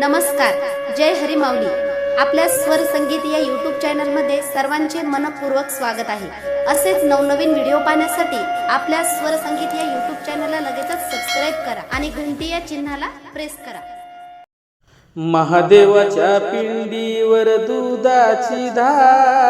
नमस्कार जय हरी माऊली आपल्या स्वर संगीत या यूट्यूब चॅनलमध्ये सर्वांचे मनपूर्वक स्वागत आहे. असेच नवनवीन व्हिडिओ पाहण्यासाठी आपल्या स्वर संगीत या यूट्यूब चॅनलला लगेचच सबस्क्राईब करा आणि घंटी या चिन्हाला प्रेस करा. महादेवाच्या पिंडीवर दुधाची धार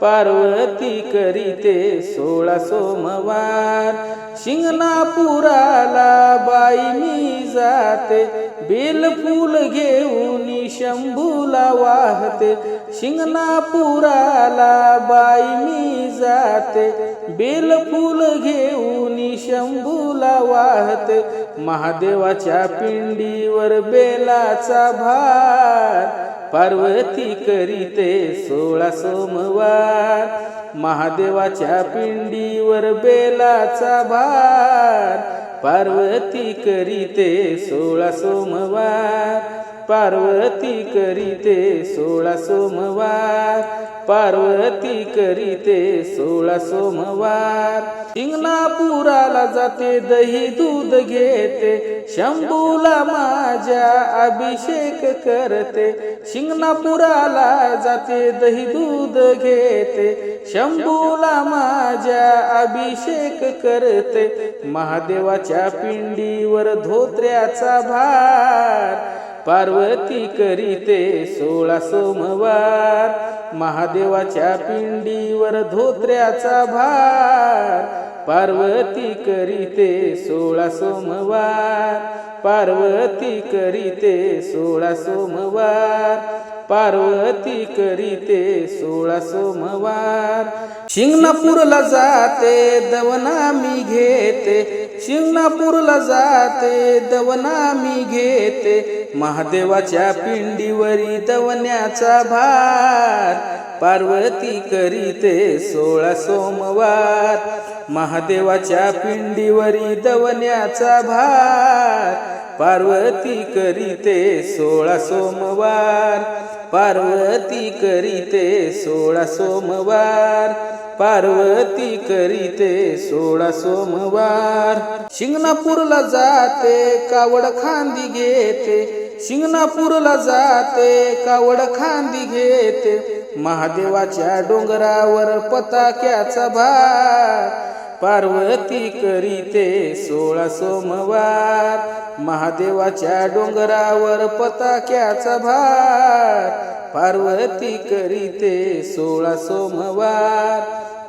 पार्वती करीते सोळा सोमवार. शिंगणापुराला बाई मी जाते बेलफूल घेऊन शंभूला वाहते. शिंगणापुराला बाई मी जाते बेलफूल घेऊन शंभूला वाहते. महादेवाच्या पिंडीवर बेलाचा भार. पार्वती करीते सोळा सोमवार. महादेवाच्या पिंडीवर बेलाचा भार. पार्वती करीते सोळा सोमवार. पार्वती करीते सोळा सोमवार. पार्वती करीते सोळा सोमवार. शिंगणापुराला जाते दही दूध घेते. शंभूला माझ्या अभिषेक करते. शिंगणापुराला जाते दही दूध घेते. शंभूला माझ्या अभिषेक करते. महादेवाच्या पिंडीवर धोत्र्याचा भार. पार्वती करीते सोळा सोमवार. महादेवाच्या पिंडीवर धोत्र्याचा भार. पार्वती करीते सोळा सोमवार. पार्वती करीते सोळा सोमवार. पार्वती करीते सोळा सोमवार. शिंगणापूरला जाते दवना मी घेते. शिंगणापूरला जाते दवना मी घेते. महादेवाच्या पिंडीवरी दवण्याचा भार. पार्वती करीते सोळा सोमवार. महादेवाच्या पिंडीवरी दवण्याचा भार. पार्वती करीते सोळा सोमवार. पार्वती करीते सोळा सोमवार. पार्वती करीते सोळा सोमवार. शिंगणापूरला जाते कावड खांदी घेते. शिंगणापूरला जाते कावड खांदी घेते. महादेवाच्या डोंगरावर पताक्याचा भार. पार्वती करीते सोळा सोमवार. महादेवाच्या डोंगरावर पताक्याचा भार. पार्वती करीते सोळा सोमवार.